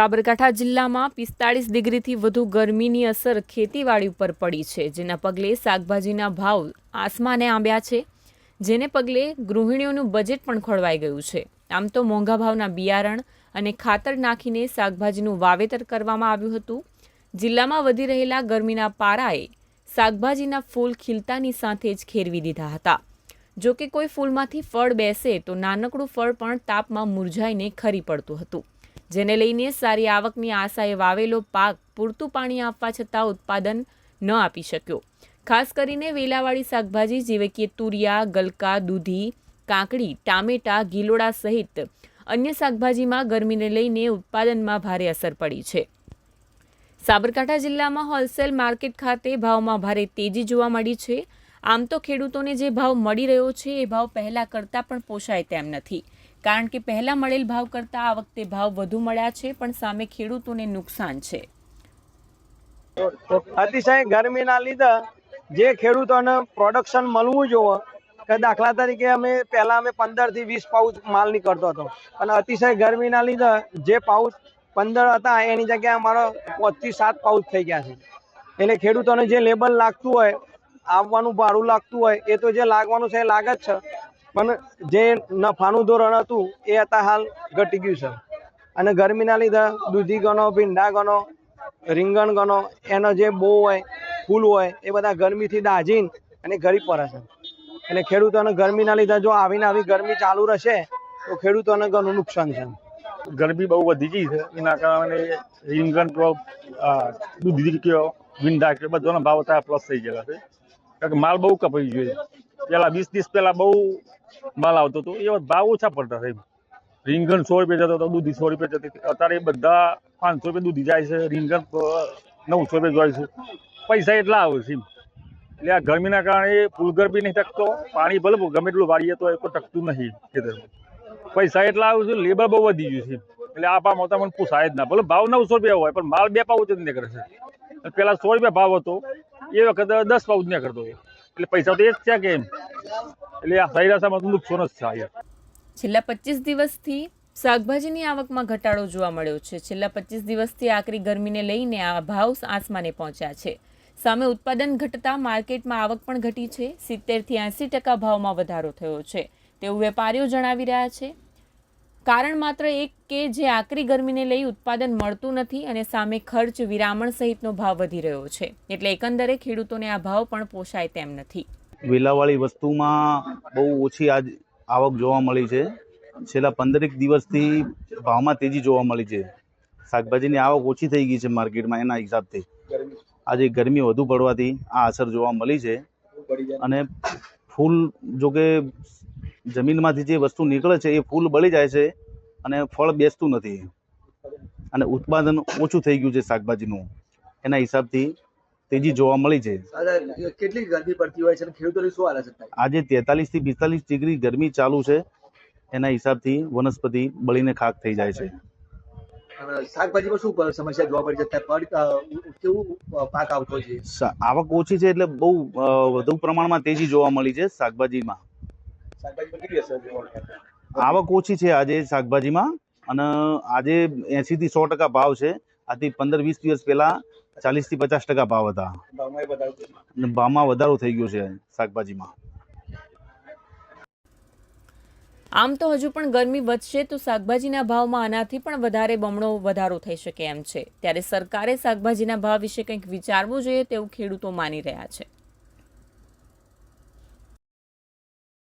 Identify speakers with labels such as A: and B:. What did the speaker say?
A: સાબરકાંઠા જિલ્લામાં પિસ્તાળીસ ડિગ્રીથી વધુ ગરમીની અસર ખેતીવાડી ઉપર પડી છે, જેના પગલે શાકભાજીના ભાવ આસમાને આંબ્યા છે, જેને પગલે ગૃહિણીઓનું બજેટ પણ ખોળવાઈ ગયું છે. આમ તો મોંઘા ભાવના બિયારણ અને ખાતર નાખીને શાકભાજીનું વાવેતર કરવામાં આવ્યું હતું. જિલ્લામાં વધી રહેલા ગરમીના પારાએ શાકભાજીના ફૂલ ખીલતાની સાથે જ ખેરવી દીધા હતા. જો કે કોઈ ફૂલમાંથી ફળ બેસે તો નાનકડું ફળ પણ તાપમાં મુરઝાઈને ખરી પડતું હતું. જેને લઈને સારી આવકની આશાએ વાવેલો પાક પૂરતું પાણી આપવા છતાં ઉત્પાદન ન આપી શક્યો. ખાસ કરીને વેલાવાળી શાકભાજી જેવી કે તુરિયા, ગલકા, દૂધી, કાકડી, ટામેટા, ગીલોડા સહિત અન્ય શાકભાજીમાં ગરમીને લઈને ઉત્પાદનમાં ભારે અસર પડી છે. સાબરકાંઠા જિલ્લામાં હોલસેલ માર્કેટ ખાતે ભાવમાં ભારે તેજી જોવા મળી છે. આમ તો ખેડૂતોને જે ભાવ મળી રહ્યો છે એ ભાવ પહેલાં કરતાં પણ પોષાય તેમ નથી. કારણ કે પહેલાં મળેલ ભાવ કરતાં આ વખતે ભાવ વધુ મળ્યા છે, પણ સામે ખેડૂતોને નુકસાન છે.
B: અતિશય ગરમીના લીધે જે ખેડૂતોને પ્રોડક્શન મળવું જોઈએ, કે દાખલા તરીકે અમે પહેલા અમે પંદરથી વીસ પાઉચ માલ નીકળતો હતો. અને અતિશય ગરમીના લીધે જે પાઉચ પંદર હતા, એની જગ્યાએ અમારો પાંચથી સાત પાઉચ થઈ ગયા છે. એટલે ખેડૂતોને જે લેબલ લાગતું હોય, આવવાનું ભાડું લાગતું હોય, એ તો જે લાગવાનું છે એ લાગે જ છે. પણ જે નફાનું ધોરણ હતું, એ અત્યારે હાલ ઘટી ગયું છે. અને ગરમીના લીધે દૂધી ગણો, ભીંડા ગણો, રીંગણ ગણો, એનો જે બહુ હોય, ફૂલ હોય, એ બધા ગરમીથી દાઝીને અને ગરીબ પડે છે. એટલે ખેડૂતોને ગરમીના લીધે જો આવીને આવી ગરમી ચાલુ રહેશે, તો ખેડૂતોને ઘણું નુકસાન છે.
C: ગરમી બહુ વધી ગઈ છે, એના કારણે રીંગણ આ દૂધી કયો, ભીંડા કયો, બધાનો ભાવ અત્યારે પ્લસ થઈ ગયેલા છે. કારણ કે માલ બહુ કપાઈ ગયો છે. પહેલાં વીસ દિવસ પહેલાં બહુ માલ આવતો હતો. એ ભાવ ઓછા પડતા હતા રીંગણ સો રૂપિયા જતો હતો, દૂધી સો રૂપિયા જતી અત્યારે બધા પાંચસો રૂપિયા દૂધી જાય છે, રીંગણ નવસો રૂપિયા જાય છે. પૈસા એટલા આવે છે એટલે આ ગરમીના કારણે ફૂલગર બી નહીં ટકતો, પાણી ભલે ગમે એટલું વાળીએ તો એ કોઈ ટકતું નહીં ખેતરમાં. પૈસા એટલા આવે છે, લેબર બહુ વધી ગયું છે એટલે આ ભાવ મોટા મને પૂછાય જ ના. ભલે ભાવ નવસો રૂપિયા હોય, પણ માલ બે પાઉચ જ નીકળે છે. પેલા સો રૂપિયા ભાવ હતો, એ વખતે દસ પાઉચ નીકળતો એટલે પૈસા તો એ જ છે કે એમ. એટલે આ સૈરાસામાં નુકસાન જ થાય.
A: છેલ્લા પચીસ દિવસથી શાકભાજીની આવકમાં ઘટાડો જોવા મળ્યો છે. છેલ્લા પચીસ દિવસથી આકરી ગરમીને લઈને આ ભાવ આસમાને પહોંચ્યા છે. સામે ઉત્પાદન ઘટતા માર્કેટમાં આવક પણ ઘટી છે. સિત્તેરથી એંસી ટકા ભાવમાં વધારો થયો છે. તેવું વેપારીઓ જણાવી રહ્યા છે. કારણ માત્ર એક કે જે આકરી ગરમીને લઈ ઉત્પાદન મળતું નથી અને સામે ખર્ચ, વિરામણ સહિતનો ભાવ વધી રહ્યો છે. એટલે એકંદરે ખેડૂતોને આ ભાવ પણ પોષાય તેમ નથી.
D: વેલાવાળી વસ્તુમાં બહુ ઓછી આજ આવક જોવા મળી છે. છેલ્લા પંદરેક દિવસથી ભાવમાં તેજી જોવા મળી છે. શાકભાજીની આવક ઓછી થઈ ગઈ છે માર્કેટમાં એના હિસાબથી આજે ગરમી વધુ પડવાથી આ અસર જોવા મળી છે. અને ફૂલ જો કે જમીનમાંથી જે વસ્તુ નીકળે છે એ ફૂલ બળી જાય છે અને ફળ બેસતું નથી. અને ઉત્પાદન ઓછું થઈ ગયું છે શાકભાજીનું. એના હિસાબથી તેજી જોવા મળી છે.
E: કેટલી ગરમી પડતી હોય છે અને ખેડૂતોની શું હાલત છે
D: આજે તેતાલીસથી પિસ્તાલીસ ડિગ્રી ગરમી ચાલુ છે. એના હિસાબથી વનસ્પતિ બળીને ખાક થઈ જાય છે.
E: શાકભાજીમાં શું સમસ્યા જોવા મળી છે? અત્યારે પડ અ, કેવું પાક આવતો છે?
D: આવક ઓછી છે એટલે બહુ વધુ પ્રમાણમાં તેજી જોવા મળી છે શાકભાજીમાં? આવક ઓછી છે આજે શાકભાજીમાં અને આજે એસી થી સો ટકા ભાવ છે. આથી પંદર વીસ દિવસ પહેલા ચાલીસથી પચાસ ટકા ભાવ હતા. અને ભાવમાં વધારો થઈ ગયો છે શાકભાજીમાં.
A: આમ તો હજુ પણ ગરમી વધશે તો શાકભાજીના ભાવમાં આનાથી પણ વધારે બમણો વધારો થઈ શકે એમ છે. ત્યારે સરકારે શાકભાજીના ભાવ વિશે કંઈક વિચારવું જોઈએ તેવું ખેડૂતો માની રહ્યા છે.